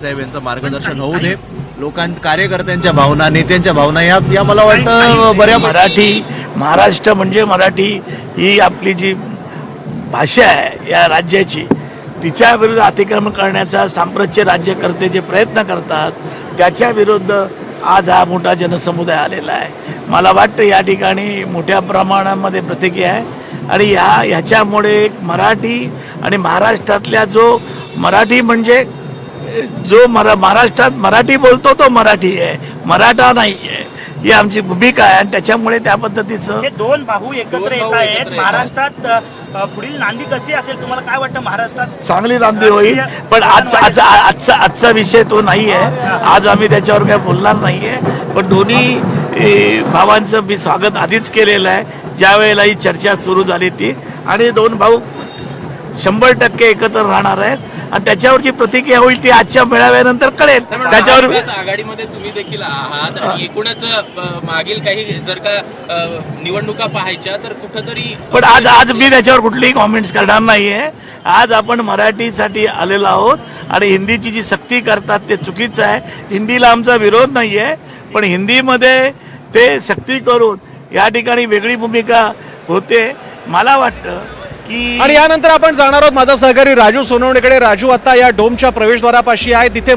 साहेब यांचं मार्गदर्शन होऊ दे. लोकां कार्यकर्त्यांच्या भावना नेत्यांच्या भावना या या मला वाटतं बऱ्या मराठी महाराष्ट्र म्हणजे मराठी ही आपली जी भाषा आहे या राज्याची तिच्या विरुद्ध अतिक्रमण करण्याचा साम्राज्य राज्यकर्ते जे प्रयत्न करतात त्याच्या विरुद्ध आज हा मोठा जनसमुदाय आलेला आहे. मला वाटतं या ठिकाणी मोठ्या प्रमाणामध्ये प्रतिकी आहे. आणि ह्या ह्याच्यामुळे मराठी आणि महाराष्ट्रातल्या जो मराठी म्हणजे जो मरा महाराष्ट्रात मराठी बोलतो तो मराठी आहे. मराठा नाही आहे ही आमची भूमिका आहे आणि त्याच्यामुळे त्या पद्धतीचं हे दोन भाऊ एकत्र दोन येत आहेत. महाराष्ट्रात अ, पुढील नांदी कशी असेल? तुम्हाला काय वाटतं महाराष्ट्रात? चांगली नांदी होईल पण आजचा आजचा आजचा आजचा विषय तो नाही आहे आज आम्ही त्याच्यावर काही बोलणार नाहीये. पण दोन्ही ए, भावांचं मी स्वागत आधीच केलेलं आहे. ज्या वेळेला ही चर्चा सुरू झाली ती. आणि दोन भाऊ शंभर टक्के एकत्र राहणार आहेत. आणि त्याच्यावरची प्रतिक्रिया होईल ती आजच्या मेळाव्यानंतर कळेल. त्याच्यावर आघाडीमध्ये तुम्ही देखील आहात आणि एकूणच मागील काही जर का निवडणुका पाहायच्या तर कुठंतरी पण आज आज मी त्याच्यावर कुठलीही कॉमेंट्स करणार नाहीये. आज आपण मराठीसाठी आलेलो आहोत आणि हिंदीची जी सक्ती करतात ते चुकीचं आहे. हिंदीला आमचा विरोध नाहीये पण हिंदीमध्ये ते सक्ती करून या ठिकाणी वेगळी भूमिका होते. मला वाटतं आणि यानंतर आपण जाणार आहोत माझा सहकारी राजू सोनवणेकडे. राजू आता या डोमच्या प्रवेशद्वारापाशी आहे. तिथे